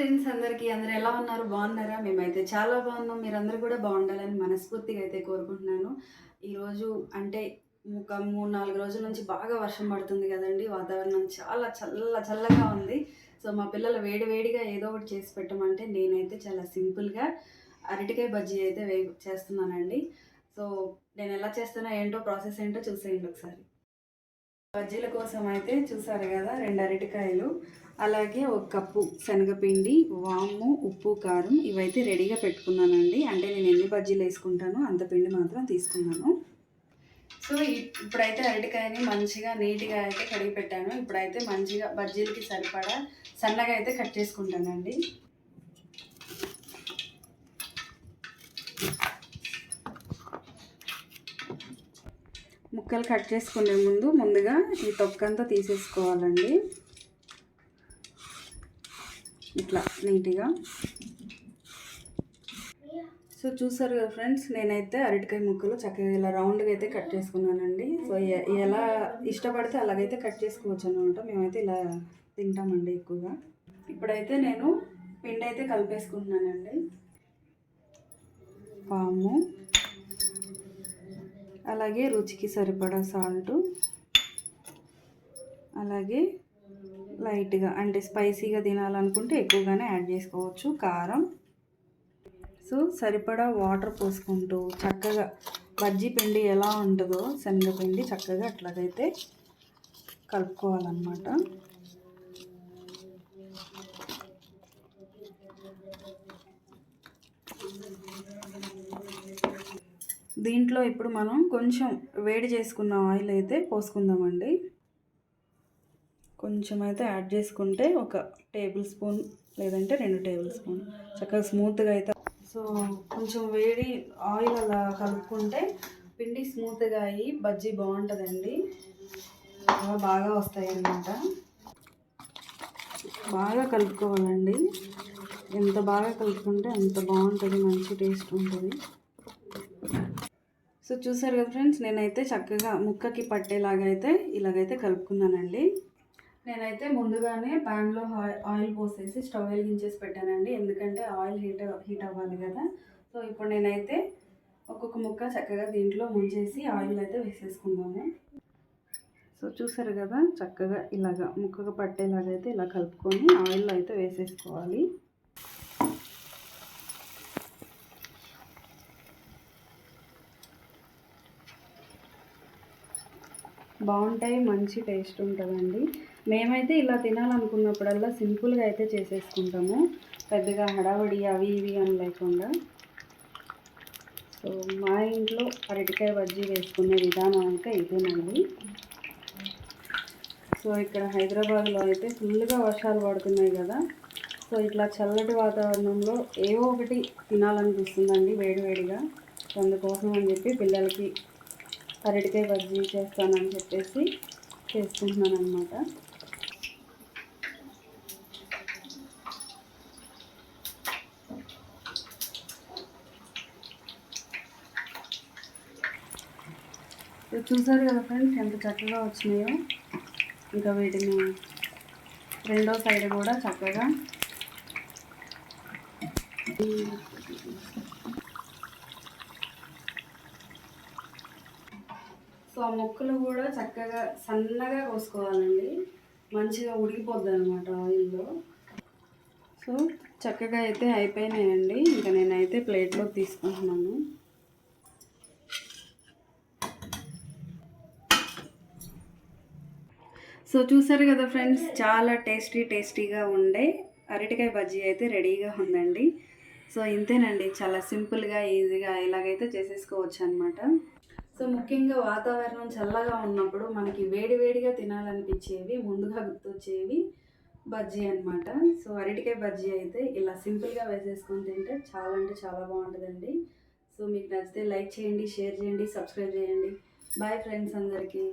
Friends అందరికీ అందరు ఎలా ఉన్నారు? బాగున్నారా? మేమైతే చాలా బాగున్నాం. మీరందరూ కూడా బాగుండాలని మనస్ఫూర్తిగా అయితే కోరుకుంటున్నాను. ఈరోజు అంటే ఒక మూడు నాలుగు రోజుల నుంచి బాగా వర్షం పడుతుంది కదండి. వాతావరణం చాలా చల్ల చల్లగా ఉంది. సో మా పిల్లలు వేడి వేడిగా ఏదో ఒకటి చేసి పెట్టమంటే నేనైతే చాలా సింపుల్గా అరటికాయ బజ్జీ అయితే వే చేస్తున్నానండి. సో నేను ఎలా చేస్తున్నా ఏంటో ప్రాసెస్ ఏంటో చూసేయండి ఒకసారి. బజ్జీల కోసం అయితే చూసారు కదా రెండు అరటికాయలు అలాగే ఒక కప్పు శనగపిండి వాము ఉప్పు కారం ఇవైతే రెడీగా పెట్టుకున్నానండి. అంటే నేను ఎన్ని బజ్జీలు వేసుకుంటానో అంత పిండి మాత్రం తీసుకున్నాను. సో ఇప్పుడైతే అరటికాయని మంచిగా నీట్గా అయితే కడిగి పెట్టాను. ఇప్పుడైతే మంచిగా బజ్జీలకి సరిపడా సన్నగా అయితే కట్ చేసుకుంటానండి. ముక్కలు కట్ చేసుకునే ముందు ముందుగా ఈ తొక్కంతా తీసేసుకోవాలండి. ఇట్లా నీట్గా. సో చూసారు కదా ఫ్రెండ్స్ నేనైతే అరటికాయ ముక్కలు చక్కగా ఇలా రౌండ్గా అయితే కట్ చేసుకున్నానండి. సో ఎలా ఇష్టపడితే అలాగైతే కట్ చేసుకోవచ్చు అనమాట మేమైతే ఇలా తింటామండి ఎక్కువగా. ఇప్పుడైతే నేను పిండి అయితే కలిపేసుకుంటున్నానండి. పాము. అలాగే రుచికి సరిపడా సాల్ట్. అలాగే లైట్గా అంటే స్పైసీగా తినాలనుకుంటే ఎక్కువగానే యాడ్ చేసుకోవచ్చు. కారం. సో సరిపడా వాటర్ పోసుకుంటూ చక్కగా బజ్జీ పిండి ఎలా ఉంటుందో శనగపిండి చక్కగా అట్లాగైతే కలుపుకోవాలన్నమాట. దీంట్లో ఇప్పుడు మనం కొంచెం వేడి చేసుకున్న ఆయిల్ అయితే పోసుకుందామండి. కొంచెం అయితే యాడ్ చేసుకుంటే ఒక టేబుల్ స్పూన్ లేదంటే రెండు టేబుల్ స్పూన్. చక్కగా స్మూత్గా అయితే సో కొంచెం వేడి ఆయిల్ అలా కలుపుకుంటే పిండి స్మూత్గా అయ్యి బజ్జీ బాగుంటుందండి. బాగా బాగా వస్తాయి అన్నమాట బాగా కలుపుకోవాలండి. ఎంత బాగా కలుపుకుంటే అంత బాగుంటుంది మంచి టేస్ట్ ఉంటుంది. సో చూసారు కదా ఫ్రెండ్స్ నేనైతే చక్కగా ముక్కకి పట్టేలాగా అయితే ఇలాగైతే కలుపుకున్నానండి. నేనైతే ముందుగానే ప్యాన్లో ఆయిల్ పోసేసి స్టవ్ వెలిగించేసి పెట్టానండి. ఎందుకంటే ఆయిల్ హీట్ హీట్ అవ్వాలి కదా. సో ఇప్పుడు నేనైతే ఒక్కొక్క ముక్క చక్కగా దీంట్లో ముంచేసి ఆయిల్ అయితే వేసేసుకుందాము. సో చూసారు కదా చక్కగా ఇలాగా ముక్కగా పట్టేలాగా అయితే ఇలా కలుపుకొని ఆయిల్లో అయితే వేసేసుకోవాలి. బాగుంటాయి మంచి టేస్ట్ ఉంటుందండి. మేమైతే ఇలా తినాలనుకున్నప్పుడల్లా సింపుల్గా అయితే చేసేసుకుంటాము. పెద్దగా హడావడి అవి ఇవి అని లేకుండా. సో మా ఇంట్లో అరటికాయ బజ్జీ వేసుకునే విధానం అయితే ఇదేనండి. సో ఇక్కడ హైదరాబాద్లో అయితే ఫుల్గా వర్షాలు పడుతున్నాయి కదా. సో ఇట్లా చల్లటి వాతావరణంలో ఏవో ఒకటి తినాలనిపిస్తుందండి వేడివేడిగా. సో అందుకోసం అని చెప్పి పిల్లలకి అరటికాయ బజ్జీ చేస్తానని చెప్పేసి చేసుకుంటున్నాను అనమాట చూసారు కదా ఫ్రెండ్స్ ఎంత చక్కగా వచ్చినాయో. ఇంకా వీటిని రెండో సైడ్ కూడా చక్కగా సో ఆ ముక్కలు కూడా చక్కగా సన్నగా కోసుకోవాలండి. మంచిగా ఉడికిపోద్ది అనమాట ఆయిల్లో. సో చక్కగా అయితే అయిపోయినాయండి. ఇంకా నేనైతే ప్లేట్లో తీసుకుంటున్నాను. సో చూసారు కదా ఫ్రెండ్స్ చాలా టేస్టీ టేస్టీగా ఉండే అరటికాయ బజ్జీ అయితే రెడీగా ఉందండి. సో ఇంతేనండి చాలా సింపుల్గా ఈజీగా ఇలాగైతే చేసేసుకోవచ్చు అనమాట సో ముఖ్యంగా వాతావరణం చల్లగా ఉన్నప్పుడు మనకి వేడివేడిగా తినాలనిపించేవి ముందుగా గుర్తొచ్చేవి బజ్జీ అనమాట సో అరటికాయ బజ్జీ అయితే ఇలా సింపుల్గా వేసేసుకొని తింటే చాలా అంటే చాలా బాగుంటుందండి. సో మీకు నచ్చితే లైక్ చేయండి షేర్ చేయండి సబ్స్క్రైబ్ చేయండి. బాయ్ ఫ్రెండ్స్ అందరికీ.